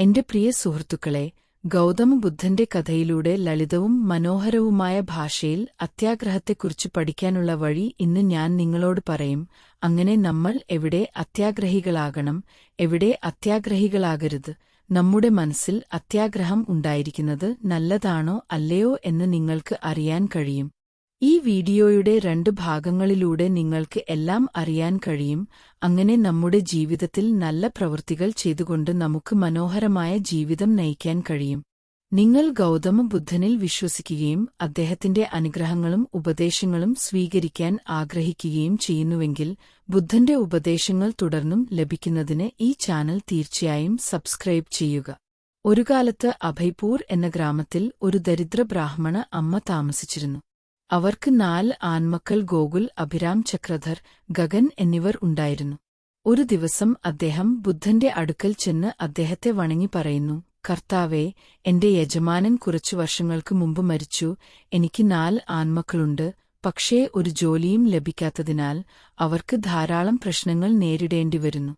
എന്റെ പ്രിയ സുഹൃത്തുക്കളെ ഗൗതമ ബുദ്ധന്റെ കഥയിലൂടെ ലളിതവും മനോഹരവുമായ ഭാഷയിൽ അത്യാഗ്രഹത്തെക്കുറിച്ച് പഠിക്കാനുള്ള വഴി ഇന്ന് ഞാൻ നിങ്ങളോട് പറയും. അങ്ങനെ നമ്മൾ എവിടെ അത്യാഗ്രഹികളാകണം എവിടെ അത്യാഗ്രഹികളാകരുത് നമ്മുടെ മനസ്സിൽ അത്യാഗ്രഹം ഉണ്ടായിരിക്കുന്നത് നല്ലതാണോ അല്ലയോ എന്ന് നിങ്ങൾക്ക് അറിയാൻ കഴിയും. ഈ വീഡിയോയുടെ രണ്ട് ഭാഗങ്ങളിലൂടെ നിങ്ങൾക്ക് എല്ലാം അറിയാൻ കഴിയും. അങ്ങനെ നമ്മുടെ ജീവിതത്തിൽ നല്ല പ്രവൃത്തികൾ ചെയ്തുകൊണ്ട് നമുക്ക് മനോഹരമായ ജീവിതം നയിക്കാൻ കഴിയും. നിങ്ങൾ ഗൗതമ ബുദ്ധനിൽ വിശ്വസിക്കുകയും അദ്ദേഹത്തിന്റെ അനുഗ്രഹങ്ങളും ഉപദേശങ്ങളും സ്വീകരിക്കാൻ ആഗ്രഹിക്കുകയും ചെയ്യുന്നുവെങ്കിൽ ബുദ്ധന്റെ ഉപദേശങ്ങൾ തുടർന്നും ലഭിക്കുന്നതിന് ഈ ചാനൽ തീർച്ചയായും സബ്സ്ക്രൈബ് ചെയ്യുക. ഒരു കാലത്ത് അഭയ്പൂർ എന്ന ഗ്രാമത്തിൽ ഒരു ദരിദ്ര ബ്രാഹ്മണ അമ്മ താമസിച്ചിരുന്നു. അവർക്ക് നാല് ആൺമക്കൾ ഗോകുൽ അഭിരാം ചക്രധർ ഗഗൻ എന്നിവർ ഉണ്ടായിരുന്നു. ഒരു ദിവസം അദ്ദേഹം ബുദ്ധന്റെ അടുക്കൽ ചെന്ന് അദ്ദേഹത്തെ വണങ്ങി പറയുന്നു കർത്താവേ എന്റെ യജമാനൻ കുറച്ചു വർഷങ്ങൾക്ക് മുമ്പ് മരിച്ചു. എനിക്ക് നാല് ആൺമക്കളുണ്ട്. പക്ഷേ ഒരു ജോലിയും ലഭിക്കാത്തതിനാൽ അവർക്ക് ധാരാളം പ്രശ്നങ്ങൾ നേരിടേണ്ടി വരുന്നു.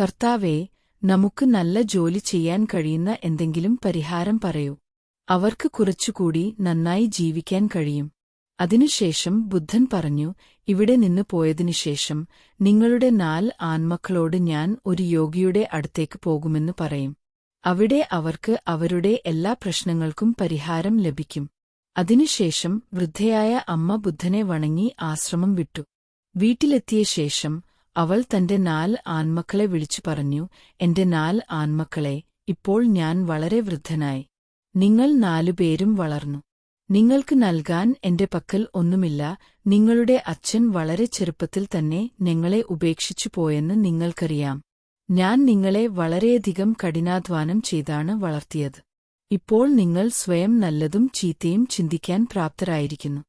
കർത്താവേ നമുക്ക് നല്ല ജോലി ചെയ്യാൻ കഴിയുന്ന എന്തെങ്കിലും പരിഹാരം പറയൂ. അവർക്ക് കുറച്ചുകൂടി നന്നായി ജീവിക്കാൻ കഴിയും. അതിനുശേഷം ബുദ്ധൻ പറഞ്ഞു ഇവിടെ നിന്ന് പോയതിനുശേഷം നിങ്ങളുടെ നാല് ആൺമക്കളോട് ഞാൻ ഒരു യോഗിയുടെ അടുത്തേക്ക് പോകുമെന്ന് പറയും. അവിടെ അവർക്ക് അവരുടെ എല്ലാ പ്രശ്നങ്ങൾക്കും പരിഹാരം ലഭിക്കും. അതിനുശേഷം വൃദ്ധയായ അമ്മ ബുദ്ധനെ വണങ്ങി ആശ്രമം വിട്ടു. വീട്ടിലെത്തിയ ശേഷം അവൾ തന്റെ നാല് ആൺമക്കളെ വിളിച്ചു പറഞ്ഞു എന്റെ നാല് ആൺമക്കളെ ഇപ്പോൾ ഞാൻ വളരെ വൃദ്ധനായി. നിങ്ങൾ നാലുപേരും വളർന്നു. നിങ്ങൾക്ക് നൽകാൻ എന്റെ പക്കൽ ഒന്നുമില്ല. നിങ്ങളുടെ അച്ഛൻ വളരെ ചെറുപ്പത്തിൽ തന്നെ ഞങ്ങളെ ഉപേക്ഷിച്ചു പോയെന്ന് നിങ്ങൾക്കറിയാം. ഞാൻ നിങ്ങളെ വളരെയധികം കഠിനാധ്വാനം ചെയ്താണ് വളർത്തിയത്. ഇപ്പോൾ നിങ്ങൾ സ്വയം നല്ലതും ചീത്തയും ചിന്തിക്കാൻ പ്രാപ്തരായിരിക്കുന്നു.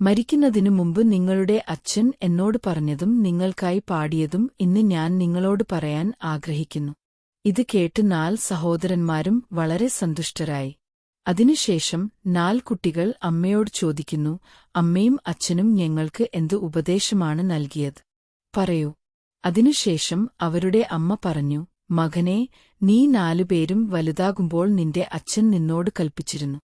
മരിക്കുന്നതിനു മുമ്പ് നിങ്ങളുടെ അച്ഛൻ എന്നോട് പറഞ്ഞതും നിങ്ങൾക്കായി പാടിയതും ഇന്ന് ഞാൻ നിങ്ങളോട് പറയാൻ ആഗ്രഹിക്കുന്നു. ഇത് കേട്ട് നാൽ സഹോദരന്മാരും വളരെ സന്തുഷ്ടരായി. അതിനുശേഷം നാൽ കുട്ടികൾ അമ്മയോട് ചോദിക്കുന്നു അമ്മയും അച്ഛനും ഞങ്ങൾക്ക് എന്ത് ഉപദേശമാണ് നൽകിയത്? പറയൂ. അതിനുശേഷം അവരുടെ അമ്മ പറഞ്ഞു മകനെ നീ നാലുപേരും വലുതാകുമ്പോൾ നിന്റെ അച്ഛൻ നിന്നോട് കൽപ്പിച്ചിരുന്നു.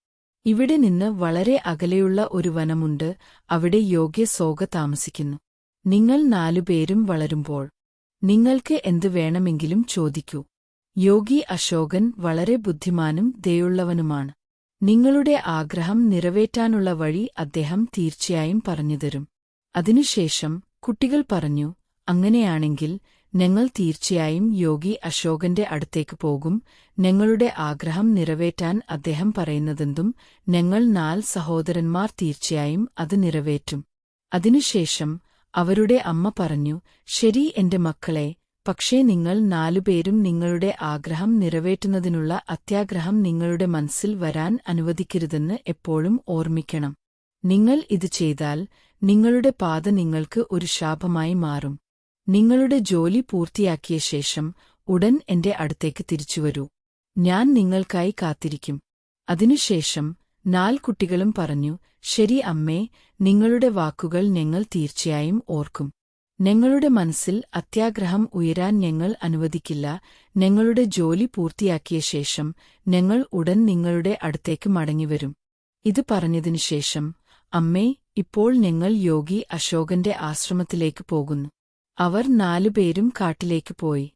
ഇവിടെ നിന്ന് വളരെ അകലെയുള്ള ഒരു വനമുണ്ട് അവിടെ യോഗ്യ സോഗ താമസിക്കുന്നു. നിങ്ങൾ നാലുപേരും വളരുമ്പോൾ നിങ്ങൾക്ക് എന്തു വേണമെങ്കിലും ചോദിക്കൂ. യോഗി അശോകൻ വളരെ ബുദ്ധിമാനും ദയുള്ളവനുമാണ്. നിങ്ങളുടെ ആഗ്രഹം നിറവേറ്റാനുള്ള വഴി അദ്ദേഹം തീർച്ചയായും പറഞ്ഞുതരും അതിനുശേഷം കുട്ടികൾ പറഞ്ഞു അങ്ങനെയാണെങ്കിൽ ഞങ്ങൾ തീർച്ചയായും യോഗി അശോകന്റെ അടുത്തേക്ക് പോകും. ഞങ്ങളുടെ ആഗ്രഹം നിറവേറ്റാൻ അദ്ദേഹം പറയുന്നതെന്തും ഞങ്ങൾ നാൽ സഹോദരന്മാർ തീർച്ചയായും അത് നിറവേറ്റും. അതിനുശേഷം അവരുടെ അമ്മ പറഞ്ഞു ശരി എന്റെ മക്കളെ പക്ഷേ നിങ്ങൾ നാലുപേരും നിങ്ങളുടെ ആഗ്രഹം നിറവേറ്റുന്നതിനുള്ള അത്യാഗ്രഹം നിങ്ങളുടെ മനസ്സിൽ വരാൻ അനുവദിക്കരുതെന്ന് എപ്പോഴും ഓർമ്മിക്കണം. നിങ്ങൾ ഇത് ചെയ്താൽ നിങ്ങളുടെ പാത നിങ്ങൾക്ക് ഒരു ശാപമായി മാറും. നിങ്ങളുടെ ജോലി പൂർത്തിയാക്കിയ ശേഷം ഉടൻ എന്റെ അടുത്തേക്ക് തിരിച്ചുവരൂ. ഞാൻ നിങ്ങൾക്കായി കാത്തിരിക്കും. അതിനുശേഷം നാല് കുട്ടികളും പറഞ്ഞു ശരി അമ്മേ നിങ്ങളുടെ വാക്കുകൾ ഞങ്ങൾ തീർച്ചയായും ഓർക്കും. ഞങ്ങളുടെ മനസ്സിൽ അത്യാഗ്രഹം ഉയരാൻ ഞങ്ങൾ അനുവദിക്കില്ല. ഞങ്ങളുടെ ജോലി പൂർത്തിയാക്കിയ ശേഷം ഞങ്ങൾ ഉടൻ നിങ്ങളുടെ അടുത്തേക്ക് മടങ്ങിവരും. ഇത് പറഞ്ഞതിനുശേഷം അമ്മേ ഇപ്പോൾ ഞങ്ങൾ യോഗി അശോകന്റെ ആശ്രമത്തിലേക്ക് പോകുന്നു. അവർ നാലുപേരും കാട്ടിലേക്ക് പോയി.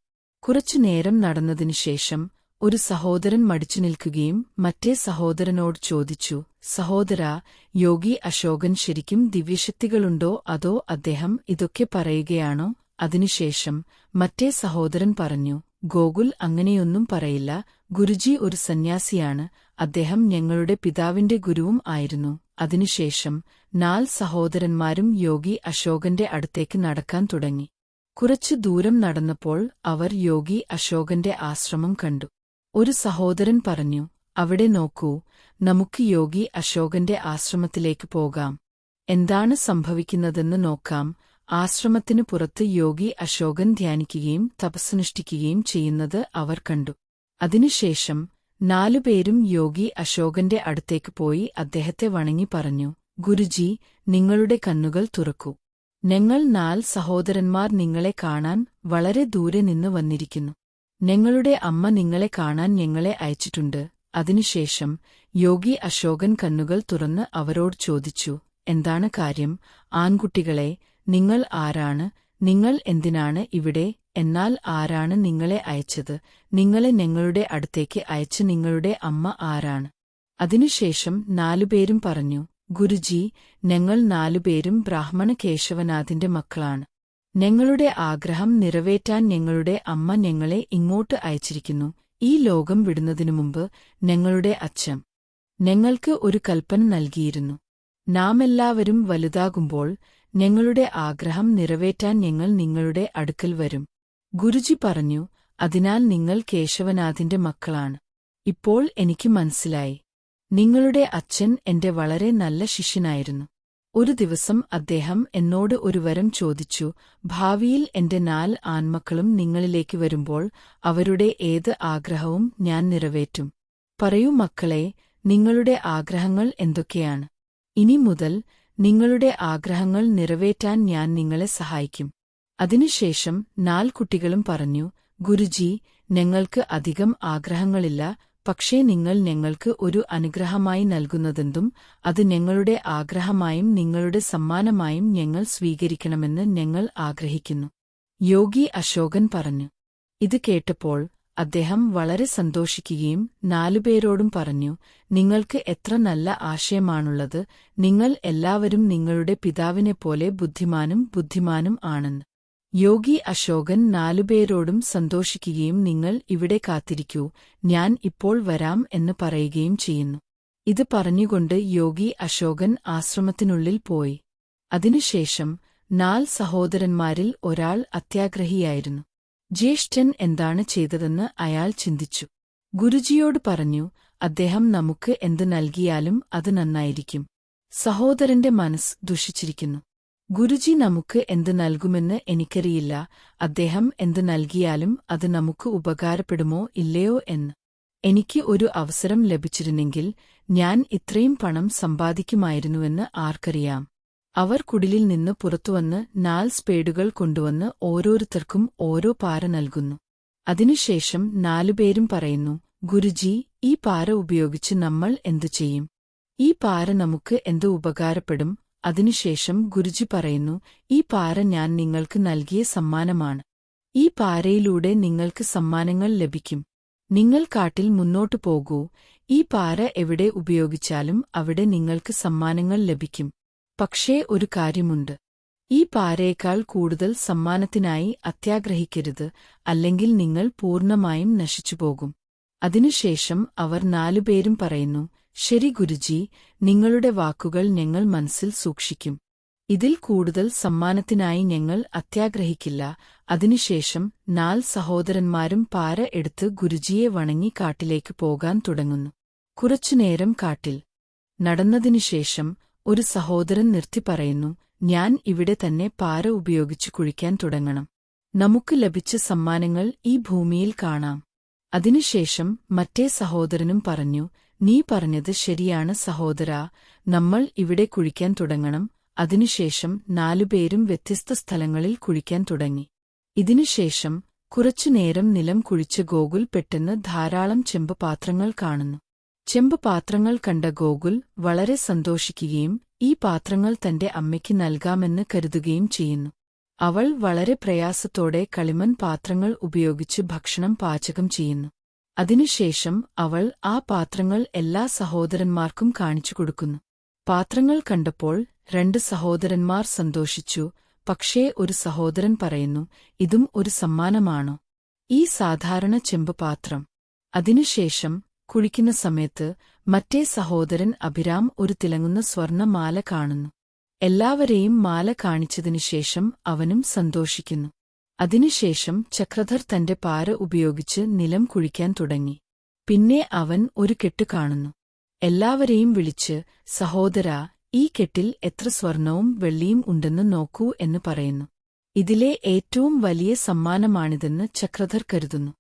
കുറച്ചുനേരം നടന്നതിനുശേഷം ഒരു സഹോദരൻ മടിച്ചു നിൽക്കുകയും മറ്റേ സഹോദരനോട് ചോദിച്ചു സഹോദരാ യോഗി അശോകൻ ശരിക്കും ദിവ്യശക്തികളുണ്ടോ? അതോ അദ്ദേഹം ഇതൊക്കെ പറയുകയാണോ? അതിനുശേഷം മറ്റേ സഹോദരൻ പറഞ്ഞു ഗോകുൽ അങ്ങനെയൊന്നും പറയില്ല. ഗുരുജി ഒരു സന്യാസിയാണ്. അദ്ദേഹം ഞങ്ങളുടെ പിതാവിന്റെ ഗുരുവും ആയിരുന്നു. അതിനുശേഷം നാൽ സഹോദരന്മാരും യോഗി അശോകന്റെ അടുത്തേക്ക് നടക്കാൻ തുടങ്ങി. കുറച്ചു ദൂരം നടന്നപ്പോൾ അവർ യോഗി അശോകന്റെ ആശ്രമം കണ്ടു. ഒരു സഹോദരൻ പറഞ്ഞു അവിടെ നോക്കൂ നമുക്ക് യോഗി അശോകന്റെ ആശ്രമത്തിലേക്ക് പോകാം. എന്താണ് സംഭവിക്കുന്നതെന്ന് നോക്കാം. ആശ്രമത്തിനു പുറത്ത് യോഗി അശോകൻ ധ്യാനിക്കുകയും തപസ്സനുഷ്ഠിക്കുകയും ചെയ്യുന്നത് അവർ കണ്ടു. അതിനുശേഷം നാലുപേരും യോഗി അശോകന്റെ അടുത്തേക്ക് പോയി അദ്ദേഹത്തെ വണങ്ങി പറഞ്ഞു ഗുരുജി നിങ്ങളുടെ കണ്ണുകൾ തുറക്കൂ. ഞങ്ങൾ നാൽ സഹോദരന്മാർ നിങ്ങളെ കാണാൻ വളരെ ദൂരെ നിന്ന് വന്നിരിക്കുന്നു. ഞങ്ങളുടെ അമ്മ നിങ്ങളെ കാണാൻ ഞങ്ങളെ അയച്ചിട്ടുണ്ട്. അതിനുശേഷം യോഗി അശോകൻ കണ്ണുകൾ തുറന്ന് അവരോട് ചോദിച്ചു എന്താണ് കാര്യം? ആൺകുട്ടികളെ നിങ്ങൾ ആരാണ്? നിങ്ങൾ എന്തിനാണ് ഇവിടെ? എന്നാൽ ആരാണ് നിങ്ങളെ അയച്ചത്? നിങ്ങളെ ഞങ്ങളുടെ അടുത്തേക്ക് അയച്ച് നിങ്ങളുടെ അമ്മ ആരാണ്? അതിനുശേഷം നാലുപേരും പറഞ്ഞു ഗുരുജി ഞങ്ങൾ നാലുപേരും ബ്രാഹ്മണ കേശവനാഥിന്റെ മക്കളാണ്. ഞങ്ങളുടെ ആഗ്രഹം നിറവേറ്റാൻ ഞങ്ങളുടെ അമ്മ ഞങ്ങളെ ഇങ്ങോട്ട് അയച്ചിരിക്കുന്നു. ഈ ലോകം വിടുന്നതിനു മുമ്പ് ഞങ്ങളുടെ അച്ഛൻ ഞങ്ങൾക്ക് ഒരു കൽപ്പന നൽകിയിരുന്നു. നാമെല്ലാവരും വലുതാകുമ്പോൾ ഞങ്ങളുടെ ആഗ്രഹം നിറവേറ്റാൻ ഞങ്ങൾ നിങ്ങളുടെ അടുക്കൽ വരും. ഗുരുജി പറഞ്ഞു അതിനാൽ നിങ്ങൾ കേശവനാഥിന്റെ മക്കളാണ്. ഇപ്പോൾ എനിക്ക് മനസ്സിലായി. നിങ്ങളുടെ അച്ഛൻ എന്റെ വളരെ നല്ല ശിഷ്യനായിരുന്നു. ഒരു ദിവസം അദ്ദേഹം എന്നോട് ഒരു വരം ചോദിച്ചു ഭാവിയിൽ എന്റെ നാല് ആൺമക്കളും നിങ്ങളിലേക്ക് വരുമ്പോൾ അവരുടെ ഏത് ആഗ്രഹവും ഞാൻ നിറവേറ്റും. പറയൂ മക്കളെ നിങ്ങളുടെ ആഗ്രഹങ്ങൾ എന്തൊക്കെയാണ്? ഇനി മുതൽ നിങ്ങളുടെ ആഗ്രഹങ്ങൾ നിറവേറ്റാൻ ഞാൻ നിങ്ങളെ സഹായിക്കും. അതിനുശേഷം നാല് കുട്ടികളും പറഞ്ഞു ഗുരുജി ഞങ്ങൾക്ക് അധികം ആഗ്രഹങ്ങളില്ല പക്ഷേ നിങ്ങൾ ഞങ്ങൾക്ക് ഒരു അനുഗ്രഹമായി നൽകുന്നതെന്തും അത് ഞങ്ങളുടെ ആഗ്രഹമായും നിങ്ങളുടെ സമ്മാനമായും ഞങ്ങൾ സ്വീകരിക്കണമെന്ന് ഞങ്ങൾ ആഗ്രഹിക്കുന്നു. യോഗി അശോകൻ പറഞ്ഞു. ഇത് കേട്ടപ്പോൾ അദ്ദേഹം വളരെ സന്തോഷിക്കുകയും നാലുപേരോടും പറഞ്ഞു നിങ്ങൾക്ക് എത്ര നല്ല ആശയമാണുള്ളത്. നിങ്ങൾ എല്ലാവരും നിങ്ങളുടെ പിതാവിനെപ്പോലെ ബുദ്ധിമാനും ബുദ്ധിമാനും ആണെന്ന്. യോഗി അശോകൻ നാലുപേരോടും സന്തോഷിക്കുകയും നിങ്ങൾ ഇവിടെ കാത്തിരിക്കൂ ഞാൻ ഇപ്പോൾ വരാം എന്ന് പറയുകയും ചെയ്യുന്നു. ഇത് പറഞ്ഞുകൊണ്ട് യോഗി അശോകൻ ആശ്രമത്തിനുള്ളിൽ പോയി. അതിനുശേഷം നാല് സഹോദരന്മാരിൽ ഒരാൾ അത്യാഗ്രഹിയായിരുന്നു. ജ്യേഷ്ഠൻ എന്താണ് ചെയ്തതെന്ന് അയാൾ ചിന്തിച്ചു. ഗുരുജിയോട് പറഞ്ഞു അദ്ദേഹം നമുക്ക് എന്ത് നൽകിയാലും അത് നന്നായിരിക്കും. സഹോദരന്റെ മനസ്സ് ദുഷിച്ചിരിക്കുന്നു. ഗുരുജി നമുക്ക് എന്ത് നൽകുമെന്ന് എനിക്കറിയില്ല. അദ്ദേഹം എന്ത് നൽകിയാലും അത് നമുക്ക് ഉപകാരപ്പെടുമോ ഇല്ലയോ എന്ന് എനിക്ക് ഒരു അവസരം ലഭിച്ചിരുന്നെങ്കിൽ ഞാൻ ഇത്രയും പണം സമ്പാദിക്കുമായിരുന്നുവെന്ന് ആർക്കറിയാം. അവർ കുടിലിൽ നിന്ന് പുറത്തുവന്ന് നാൽ സ്പേഡുകൾ കൊണ്ടുവന്ന് ഓരോരുത്തർക്കും ഓരോ പാര നൽകുന്നു. അതിനുശേഷം നാലുപേരും പറയുന്നു ഗുരുജി ഈ പാര ഉപയോഗിച്ച് നമ്മൾ എന്തു ചെയ്യും? ഈ പാര നമുക്ക് എന്ത് ഉപകാരപ്പെടും? അതിനുശേഷം ഗുരുജി പറയുന്നു ഈ പാര ഞാൻ നിങ്ങൾക്ക് നൽകിയ സമ്മാനമാണ്. ഈ പാരയിലൂടെ നിങ്ങൾക്ക് സമ്മാനങ്ങൾ ലഭിക്കും. നിങ്ങൾ കാട്ടിൽ മുന്നോട്ടു പോകൂ. ഈ പാര എവിടെ ഉപയോഗിച്ചാലും അവിടെ നിങ്ങൾക്ക് സമ്മാനങ്ങൾ ലഭിക്കും. പക്ഷേ ഒരു കാര്യമുണ്ട്. ഈ പാരയേക്കാൾ കൂടുതൽ സമ്മാനത്തിനായി അത്യാഗ്രഹിക്കരുത് അല്ലെങ്കിൽ നിങ്ങൾ പൂർണമായും നശിച്ചുപോകും. അതിനുശേഷം അവർ നാലുപേരും പറയുന്നു ശരി ഗുരുജി നിങ്ങളുടെ വാക്കുകൾ ഞങ്ങൾ മനസ്സിൽ സൂക്ഷിക്കും. ഇതിൽ കൂടുതൽ സമ്മാനത്തിനായി ഞങ്ങൾ അത്യാഗ്രഹിക്കില്ല. അതിനുശേഷം നാൽ സഹോദരന്മാരും പാര എടുത്ത് ഗുരുജിയെ വണങ്ങി കാട്ടിലേക്ക് പോകാൻ തുടങ്ങുന്നു. കുറച്ചുനേരം കാട്ടിൽ. നടന്നതിനുശേഷം ഒരു സഹോദരൻ നിർത്തി പറയുന്നു ഞാൻ ഇവിടെ തന്നെ പാര ഉപയോഗിച്ച് കുഴിക്കാൻ തുടങ്ങണം. നമുക്ക് ലഭിച്ച സമ്മാനങ്ങൾ ഈ ഭൂമിയിൽ കാണാം. അതിനുശേഷം മറ്റേ സഹോദരനും പറഞ്ഞു നീ പറഞ്ഞത് ശരിയാണ് സഹോദരാ. നമ്മൾ ഇവിടെ കുഴിക്കാൻ തുടങ്ങണം. അതിനുശേഷം നാലുപേരും വ്യത്യസ്ത സ്ഥലങ്ങളിൽ കുഴിക്കാൻ തുടങ്ങി. ഇതിനുശേഷം കുറച്ചുനേരം നിലം കുഴിച്ച ഗോകുൽ പെട്ടെന്ന് ധാരാളം ചെമ്പ് പാത്രങ്ങൾ കാണുന്നു. ചെമ്പ് പാത്രങ്ങൾ കണ്ട ഗോകുൽ വളരെ സന്തോഷിക്കുകയും ഈ പാത്രങ്ങൾ തന്റെ അമ്മയ്ക്ക് നൽകാമെന്ന് കരുതുകയും ചെയ്യുന്നു. അവൾ വളരെ പ്രയാസത്തോടെ കളിമൺ പാത്രങ്ങൾ ഉപയോഗിച്ച് ഭക്ഷണം പാചകം ചെയ്യുന്നു. അതിനുശേഷം അവൾ ആ പാത്രങ്ങൾ എല്ലാ സഹോദരന്മാർക്കും കാണിച്ചു കൊടുക്കുന്നു. പാത്രങ്ങൾ കണ്ടപ്പോൾ രണ്ട് സഹോദരന്മാർ സന്തോഷിച്ചു പക്ഷേ ഒരു സഹോദരൻ പറയുന്നു ഇതും ഒരു സമ്മാനമാണോ? ഈ സാധാരണ ചെമ്പ് പാത്രം. അതിനുശേഷം കുളിക്കുന്ന സമയത്ത് മറ്റേ സഹോദരൻ അഭിരാം ഒരു തിളങ്ങുന്ന സ്വർണമാല കാണുന്നു. എല്ലാവരെയും മാല കാണിച്ചതിനുശേഷം അവനും സന്തോഷിക്കുന്നു. അതിനുശേഷം ചക്രധർ തന്റെ പാര ഉപയോഗിച്ച് നിലം കുഴിക്കാൻ തുടങ്ങി. പിന്നെ അവൻ ഒരു കെട്ട് കാണുന്നു. എല്ലാവരെയും വിളിച്ച് സഹോദരാ ഈ കെട്ടിൽ എത്ര സ്വർണവും വെള്ളിയും ഉണ്ടെന്ന് നോക്കൂ എന്ന് പറയുന്നു. ഇതിലെ ഏറ്റവും വലിയ സമ്മാനമാണിതെന്ന് ചക്രധർ കരുതുന്നു.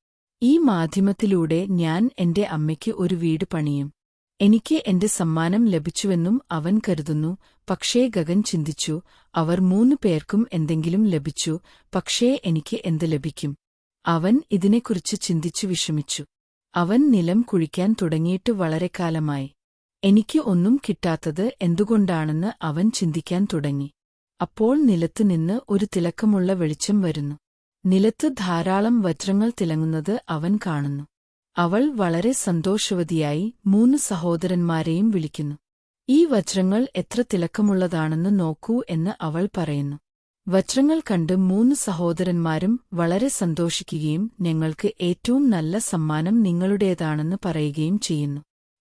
ഈ മാധ്യമത്തിലൂടെ ഞാൻ എന്റെ അമ്മയ്ക്ക് ഒരു വീട് പണിയും. എനിക്ക് എന്റെ സമ്മാനം ലഭിച്ചുവെന്നും അവൻ കരുതുന്നു. പക്ഷേ ഗഗൻ ചിന്തിച്ചു അവർ മൂന്നു പേർക്കും എന്തെങ്കിലും ലഭിച്ചു പക്ഷേ എനിക്ക് എന്ത് ലഭിക്കും? അവൻ ഇതിനെക്കുറിച്ച് ചിന്തിച്ചു വിഷമിച്ചു. അവൻ നിലം കുഴിക്കാൻ തുടങ്ങിയിട്ട് വളരെ കാലമായി. എനിക്ക് ഒന്നും കിട്ടാത്തത് എന്തുകൊണ്ടാണെന്ന് അവൻ ചിന്തിക്കാൻ തുടങ്ങി. അപ്പോൾ നിലത്ത് നിന്ന് ഒരു തിളക്കമുള്ള വെളിച്ചം വരുന്നു. നിലത്ത് ധാരാളം വജ്രങ്ങൾ തിളങ്ങുന്നത് അവൻ കാണുന്നു. അവൾ വളരെ സന്തോഷവതിയായി മൂന്ന് സഹോദരന്മാരെയും വിളിക്കുന്നു. ഈ വജ്രങ്ങൾ എത്ര തിളക്കമുള്ളതാണെന്ന് നോക്കൂ എന്ന് അവൾ പറയുന്നു. വജ്രങ്ങൾ കണ്ട് മൂന്ന് സഹോദരന്മാരും വളരെ സന്തോഷിക്കുകയും ഞങ്ങൾക്ക് ഏറ്റവും നല്ല സമ്മാനം നിങ്ങളുടേതാണെന്ന് പറയുകയും ചെയ്യുന്നു.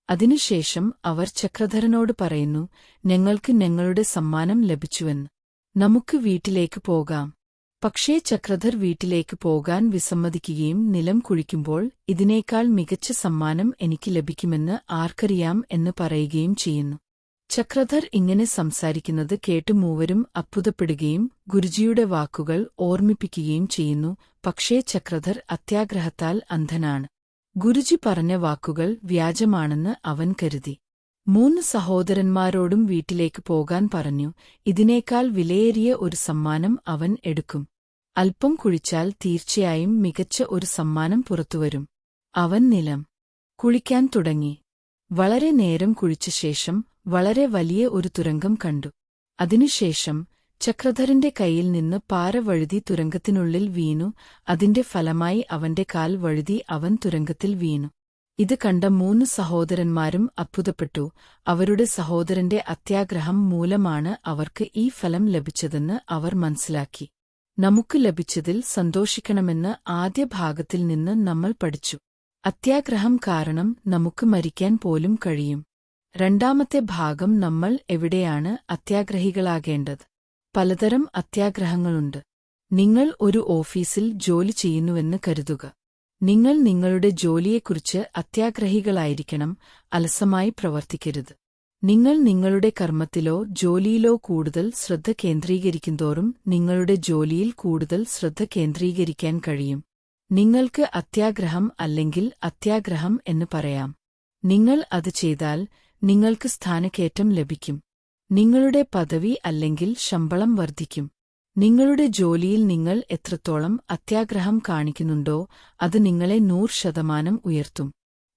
അതിനുശേഷം അവർ ചക്രധരനോട് പറയുന്നു ഞങ്ങൾക്ക് ഞങ്ങളുടെ സമ്മാനം ലഭിച്ചുവെന്ന്. നമുക്ക് വീട്ടിലേക്ക് പോകാം. പക്ഷേ ചക്രധർ വീട്ടിലേക്ക് പോകാൻ വിസമ്മതിക്കുകയും നിലം കുഴിക്കുമ്പോൾ ഇതിനേക്കാൾ മികച്ച സമ്മാനം എനിക്ക് ലഭിക്കുമെന്ന് ആർക്കറിയാം എന്ന് പറയുകയും ചെയ്യുന്നു. ചക്രധർ ഇങ്ങനെ സംസാരിക്കുന്നത് കേട്ട് മൂവരും അത്ഭുതപ്പെടുകയും ഗുരുജിയുടെ വാക്കുകൾ ഓർമ്മിപ്പിക്കുകയും ചെയ്യുന്നു പക്ഷേ ചക്രധർ അത്യാഗ്രഹത്താൽ അന്ധനാണ്. ഗുരുജി പറഞ്ഞ വാക്കുകൾ വ്യാജമാണെന്ന് അവൻ കരുതി. മൂന്ന് സഹോദരന്മാരോടും വീട്ടിലേക്ക് പോകാൻ പറഞ്ഞു ഇതിനേക്കാൾ വിലയേറിയ ഒരു സമ്മാനം അവൻ എടുക്കും. അല്പം കുഴിച്ചാൽ തീർച്ചയായും മികച്ച ഒരു സമ്മാനം പുറത്തുവരും. അവൻ നിലം കുളിക്കാൻ തുടങ്ങി. വളരെ നേരം കുഴിച്ച ശേഷം വളരെ വലിയ ഒരു തുരങ്കം കണ്ടു. അതിനുശേഷം ചക്രധരന്റെ കൈയിൽ നിന്ന് പാര വഴുതി തുരങ്കത്തിനുള്ളിൽ വീണു. അതിന്റെ ഫലമായി അവന്റെ കാൽ വഴുതി അവൻ തുരങ്കത്തിൽ വീണു. ഇത് കണ്ട മൂന്ന് സഹോദരന്മാരും അത്ഭുതപ്പെട്ടു. അവരുടെ സഹോദരന്റെ അത്യാഗ്രഹം മൂലമാണ് അവർക്ക് ഈ ഫലം ലഭിച്ചതെന്ന് അവർ മനസ്സിലാക്കി. നമുക്ക് ലഭിച്ചതിൽ സന്തോഷിക്കണമെന്ന് ആദ്യ ഭാഗത്തിൽ നിന്ന് നമ്മൾ പഠിച്ചു. അത്യാഗ്രഹം കാരണം നമുക്ക് മരിക്കാൻ പോലും കഴിയും. രണ്ടാമത്തെ ഭാഗം നമ്മൾ എവിടെയാണ് അത്യാഗ്രഹികളാകേണ്ടത്? പലതരം അത്യാഗ്രഹങ്ങളുണ്ട്. നിങ്ങൾ ഒരു ഓഫീസിൽ ജോലി ചെയ്യുന്നുവെന്ന് കരുതുക. നിങ്ങൾ നിങ്ങളുടെ ജോലിയെക്കുറിച്ച് അത്യാഗ്രഹികളായിരിക്കണം അലസമായി പ്രവർത്തിക്കരുത്. നിങ്ങൾ നിങ്ങളുടെ കർമ്മത്തിലോ ജോലിയിലോ കൂടുതൽ ശ്രദ്ധ കേന്ദ്രീകരിക്കുന്തോറും നിങ്ങളുടെ ജോലിയിൽ കൂടുതൽ ശ്രദ്ധ കേന്ദ്രീകരിക്കാൻ കഴിയും. നിങ്ങൾക്ക് അത്യാഗ്രഹം അല്ലെങ്കിൽ അത്യാഗ്രഹം എന്ന് പറയാം. നിങ്ങൾ അത് ചെയ്താൽ നിങ്ങൾക്ക് സ്ഥാനക്കയറ്റം ലഭിക്കും. നിങ്ങളുടെ പദവി അല്ലെങ്കിൽ ശമ്പളം വർദ്ധിക്കും. നിങ്ങളുടെ ജോലിയിൽ നിങ്ങൾ എത്രത്തോളം അത്യാഗ്രഹം കാണിക്കുന്നുണ്ടോ അത് നിങ്ങളെ നൂറ് ശതമാനം ഉയർത്തും.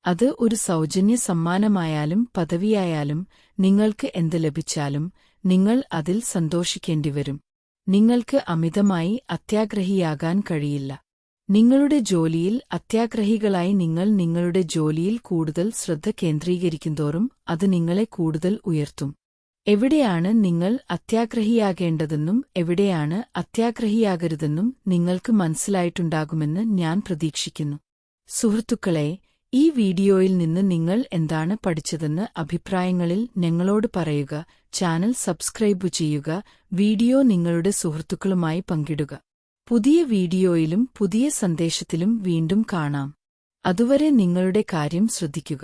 അത് ഒരു സൗജന്യ സമ്മാനമായാലും പദവിയായാലും നിങ്ങൾക്ക് എന്ത് ലഭിച്ചാലും നിങ്ങൾ അതിൽ സന്തോഷിക്കേണ്ടിവരും. നിങ്ങൾക്ക് അമിതമായി അത്യാഗ്രഹിയാകാൻ കഴിയില്ല. നിങ്ങളുടെ ജോലിയിൽ അത്യാഗ്രഹികളായി നിങ്ങൾ നിങ്ങളുടെ ജോലിയിൽ കൂടുതൽ ശ്രദ്ധ കേന്ദ്രീകരിക്കുന്തോറും അത് നിങ്ങളെ കൂടുതൽ ഉയർത്തും. എവിടെയാണ് നിങ്ങൾ അത്യാഗ്രഹിയാകേണ്ടതെന്നും എവിടെയാണ് അത്യാഗ്രഹിയാകരുതെന്നും നിങ്ങൾക്ക് മനസ്സിലായിട്ടുണ്ടാകുമെന്ന് ഞാൻ പ്രതീക്ഷിക്കുന്നു. സുഹൃത്തുക്കളെ ഈ വീഡിയോയിൽ നിന്ന് നിങ്ങൾ എന്താണ് പഠിച്ചതെന്ന് അഭിപ്രായങ്ങളിൽ ഞങ്ങളോട് പറയുക ചാനൽ സബ്സ്ക്രൈബ് ചെയ്യുക വീഡിയോ നിങ്ങളുടെ സുഹൃത്തുക്കളുമായി പങ്കിടുക. പുതിയ വീഡിയോയിലും പുതിയ സന്ദേശത്തിലും വീണ്ടും കാണാം. അതുവരെ നിങ്ങളുടെ കാര്യം ശ്രദ്ധിക്കുക.